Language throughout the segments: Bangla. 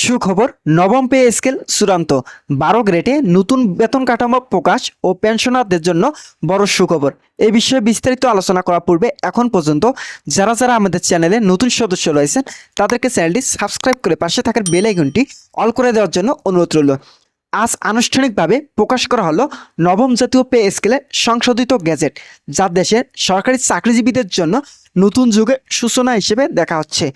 সুখবর, নবম পে স্কেল চূড়ান্ত। বারো গ্রেডে নতুন বেতন কাঠামো প্রকাশ ও পেনশনারদের জন্য বড় সুখবর। এই বিষয়ে বিস্তারিত আলোচনা করার পূর্বে এখন পর্যন্ত যারা যারা আমাদের চ্যানেলে নতুন সদস্য রয়েছেন, তাদেরকে চ্যানেলটি সাবস্ক্রাইব করে পাশে থাকার বেল আইকনটি অল করে দেওয়ার জন্য অনুরোধ রইল। আজ আনুষ্ঠানিকভাবে প্রকাশ করা হলো নবম জাতীয় পে স্কেলের সংশোধিত গ্যাজেট, যা দেশের সরকারি চাকরিজীবীদের জন্য নতুন যুগের সূচনা হিসেবে দেখা হচ্ছে।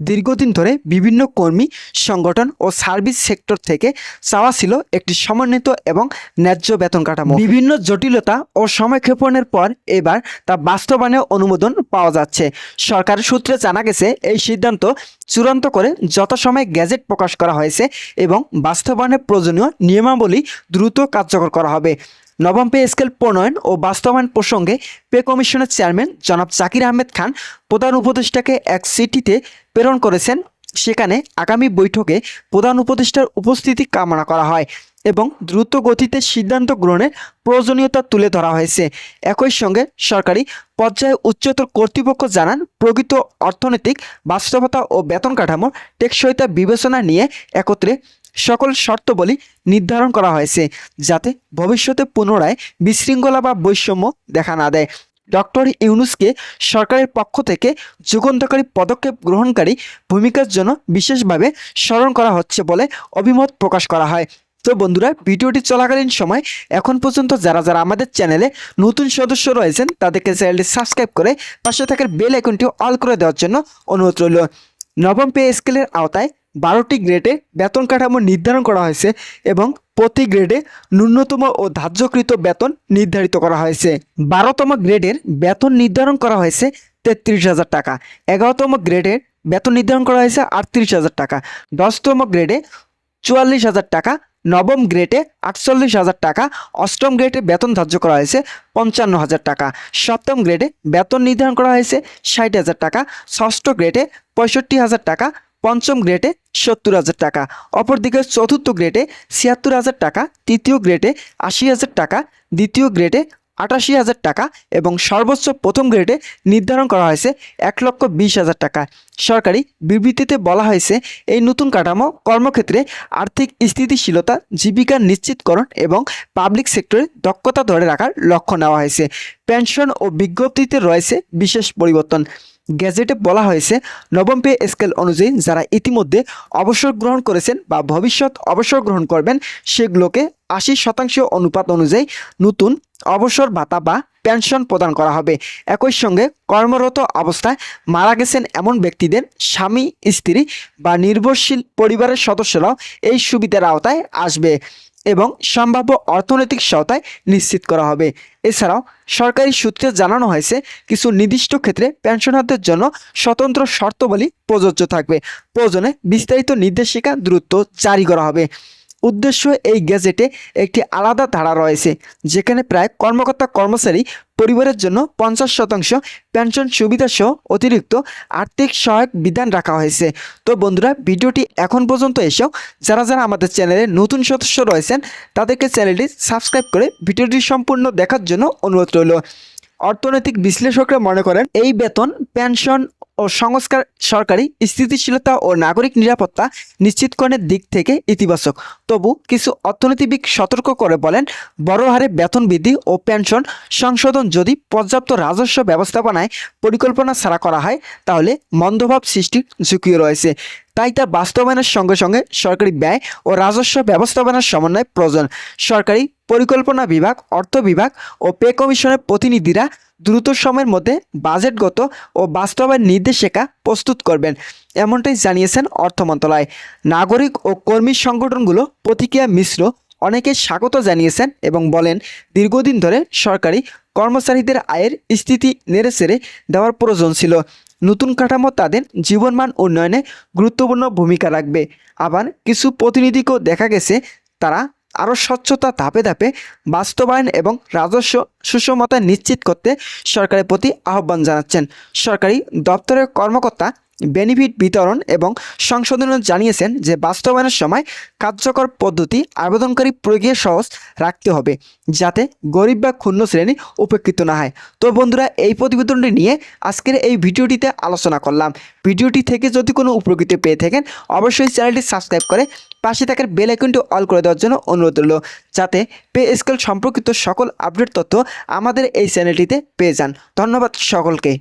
দীর্ঘদিন ধরে বিভিন্ন কর্মী, সংগঠন ও সার্ভিস সেক্টর থেকে চাওয়া ছিল একটি সমন্বিত এবং ন্যায্য বেতন কাঠামো। বিভিন্ন জটিলতা ও সময়ক্ষেপণের পর এবার তা বাস্তবায়নে অনুমোদন পাওয়া যাচ্ছে। সরকার সূত্রে জানা গেছে, এই সিদ্ধান্ত চূড়ান্ত করে যথাসময়ে গ্যাজেট প্রকাশ করা হয়েছে এবং বাস্তবায়নের প্রয়োজনীয় নিয়মাবলী দ্রুত কার্যকর করা হবে। নবম পে স্কেল প্রণয়ন ও বাস্তবায়ন প্রসঙ্গে পে কমিশনের চেয়ারম্যান জনাব জাকির আহমেদ খান প্রধান উপদেষ্টাকে এক সিটিতে প্রেরণ করেছেন। সেখানে আগামী বৈঠকে প্রধান উপদেষ্টার উপস্থিতি কামনা করা হয় এবং দ্রুত গতিতে সিদ্ধান্ত গ্রহণের প্রয়োজনীয়তা তুলে ধরা হয়েছে। একই সঙ্গে সরকারি পর্যায়ে উচ্চতর কর্তৃপক্ষ জানান, প্রকৃত অর্থনৈতিক বাস্তবতা ও বেতন কাঠামোর টেকসইতা বিবেচনা নিয়ে একত্রে সকল শর্তবলী নির্ধারণ করা হয়েছে, যাতে ভবিষ্যতে পুনরায় বিশৃঙ্খলা বা বৈষম্য দেখা না দেয়। ডক্টর ইউনুসকে সরকারের পক্ষ থেকে যুগান্তকারী পদক্ষেপ গ্রহণকারী ভূমিকার জন্য বিশেষভাবে স্মরণ করা হচ্ছে বলে অভিমত প্রকাশ করা হয়। তো বন্ধুরা, ভিডিওটি চলাকালীন সময় এখন পর্যন্ত যারা যারা আমাদের চ্যানেলে নতুন সদস্য রয়েছেন, তাদেরকে চ্যানেলটি সাবস্ক্রাইব করে পাশে থাকার বেল আইকনটি অল করে দেওয়ার জন্য অনুরোধ রইল। নবম পে স্কেলের আওতায় বারোটি গ্রেডে বেতন কাঠামো নির্ধারণ করা হয়েছে এবং প্রতি গ্রেডে ন্যূনতম ও ধার্যকৃত বেতন নির্ধারিত করা হয়েছে। বারোতম গ্রেডের বেতন নির্ধারণ করা হয়েছে তেত্রিশ হাজার টাকা। এগারোতম গ্রেডের বেতন নির্ধারণ করা হয়েছে আটত্রিশ হাজার টাকা। দশতম গ্রেডে চুয়াল্লিশ হাজার টাকা, নবম গ্রেডে আটচল্লিশ হাজার টাকা, অষ্টম গ্রেডে বেতন ধার্য করা হয়েছে পঞ্চান্ন হাজার টাকা। সপ্তম গ্রেডে বেতন নির্ধারণ করা হয়েছে ষাট হাজার টাকা, ষষ্ঠ গ্রেডে পঁয়ষট্টি হাজার টাকা পঞ্চম গ্রেডে সত্তর হাজার টাকা, অপরদিকে চতুর্থ গ্রেডে ছিয়াত্তর হাজার টাকা, তৃতীয় গ্রেডে আশি হাজার টাকা, দ্বিতীয় গ্রেডে আটাশি হাজার টাকা এবং সর্বোচ্চ প্রথম গ্রেডে নির্ধারণ করা হয়েছে এক লক্ষ বিশ হাজার টাকা। সরকারি বিবৃতিতে বলা হয়েছে, এই নতুন কাঠামো কর্মক্ষেত্রে আর্থিক স্থিতিশীলতা, জীবিকা নিশ্চিতকরণ এবং পাবলিক সেক্টরে দক্ষতা ধরে রাখার লক্ষ্য নেওয়া হয়েছে। পেনশন ও বিজ্ঞপ্তিতে রয়েছে বিশেষ পরিবর্তন। গ্যাজেটে বলা হয়েছে, নবম পে স্কেল অনুযায়ী যারা ইতিমধ্যে অবসর গ্রহণ করেছেন বা ভবিষ্যৎ অবসর গ্রহণ করবেন, সেগুলোকে আশি শতাংশ অনুপাত অনুযায়ী নতুন অবসর ভাতা বা পেনশন প্রদান করা হবে। একই সঙ্গে কর্মরত অবস্থায় মারা গেছেন এমন ব্যক্তিদের স্বামী, স্ত্রী বা নির্ভরশীল পরিবারের সদস্যরাও এই সুবিধার আওতায় আসবে। এবং সম্ভাব্য অর্থনৈতিক সহায়তায় নিশ্চিত করা হবে। এছাড়াও সরকারি সূত্রে জানানো হয়েছে, কিছু নির্দিষ্ট ক্ষেত্রে পেনশনারদের জন্য স্বতন্ত্র শর্তাবলী প্রযোজ্য থাকবে। প্রয়োজনে বিস্তারিত নির্দেশিকা দ্রুত জারি করা হবে। উদ্দেশ্য এই গ্যাজেটে একটি আলাদা ধারা রয়েছে, যেখানে প্রায় কর্মকর্তা কর্মচারী পরিবারের জন্য পঞ্চাশ শতাংশ পেনশন সুবিধা সহ অতিরিক্ত আর্থিক সহায়ক বিধান রাখা হয়েছে। তো বন্ধুরা, ভিডিওটি এখন পর্যন্ত এসেও যারা যারা আমাদের চ্যানেলে নতুন সদস্য রয়েছেন, তাদেরকে চ্যানেলটি সাবস্ক্রাইব করে ভিডিওটি সম্পূর্ণ দেখার জন্য অনুরোধ রইল। অর্থনৈতিক বিশ্লেষকরা মনে করেন, এই বেতন পেনশন ও সংস্কার সরকারি স্থিতিশীলতা ও নাগরিক নিরাপত্তা নিশ্চিতকরণের দিক থেকে ইতিবাচক। তবু কিছু অর্থনীতিবিদ সতর্ক করে বলেন, বড় হারে বেতন বৃদ্ধি ও পেনশন সংশোধন যদি পর্যাপ্ত রাজস্ব ব্যবস্থাপনায় পরিকল্পনা ছাড়া করা হয়, তাহলে মন্দভাব সৃষ্টির ঝুঁকিও রয়েছে। তাই তা বাস্তবায়নের সঙ্গে সঙ্গে সরকারি ব্যয় ও রাজস্ব ব্যবস্থাপনার সমন্বয় প্রয়োজন। সরকারি পরিকল্পনা বিভাগ, অর্থ বিভাগ ও পে কমিশনের প্রতিনিধিরা দ্রুত সময়ের মধ্যে বাজেটগত ও বাস্তবায়ন নির্দেশিকা প্রস্তুত করবেন, এমনটাই জানিয়েছেন অর্থ মন্ত্রণালয়। নাগরিক ও কর্মী সংগঠনগুলো প্রতিক্রিয়া মিশ্র অনেকে স্বাগত জানিয়েছেন এবং বলেন, দীর্ঘদিন ধরে সরকারি কর্মচারীদের আয়ের স্থিতি নেড়েচেড়ে দেওয়ার প্রয়োজন ছিল। নতুন কাঠামো তাদের জীবনমান উন্নয়নে গুরুত্বপূর্ণ ভূমিকা রাখবে। আবার কিছু প্রতিনিধিকেও দেখা গেছে, তারা আরও স্বচ্ছতা ধাপে ধাপে বাস্তবায়ন এবং রাজস্ব সুষমতা নিশ্চিত করতে সরকারের প্রতি আহ্বান জানাচ্ছেন। সরকারি দপ্তরের কর্মকর্তা বেনিফিট বিতরণ এবং সংশোধনে জানিয়েছেন যে বাস্তবায়নের সময় কার্যকর পদ্ধতি আবেদনকারী প্রক্রিয়া সহজ রাখতে হবে, যাতে গরিব বা ক্ষুণ্ণ শ্রেণি উপেক্ষিত না হয়। তো বন্ধুরা, এই প্রতিবেদনটি নিয়ে আজকের এই ভিডিওটিতে আলোচনা করলাম। ভিডিওটি থেকে যদি কোনো উপকৃত পেয়ে থাকেন, অবশ্যই চ্যানেলটি সাবস্ক্রাইব করে পাশে থাকার বেল আইকনটি অল করে দেওয়ার জন্য অনুরোধ রইল, যাতে পে স্কেল সম্পর্কিত সকল আপডেট তথ্য আমাদের এই চ্যানেলটিতে পেয়ে যান। ধন্যবাদ সকলকে।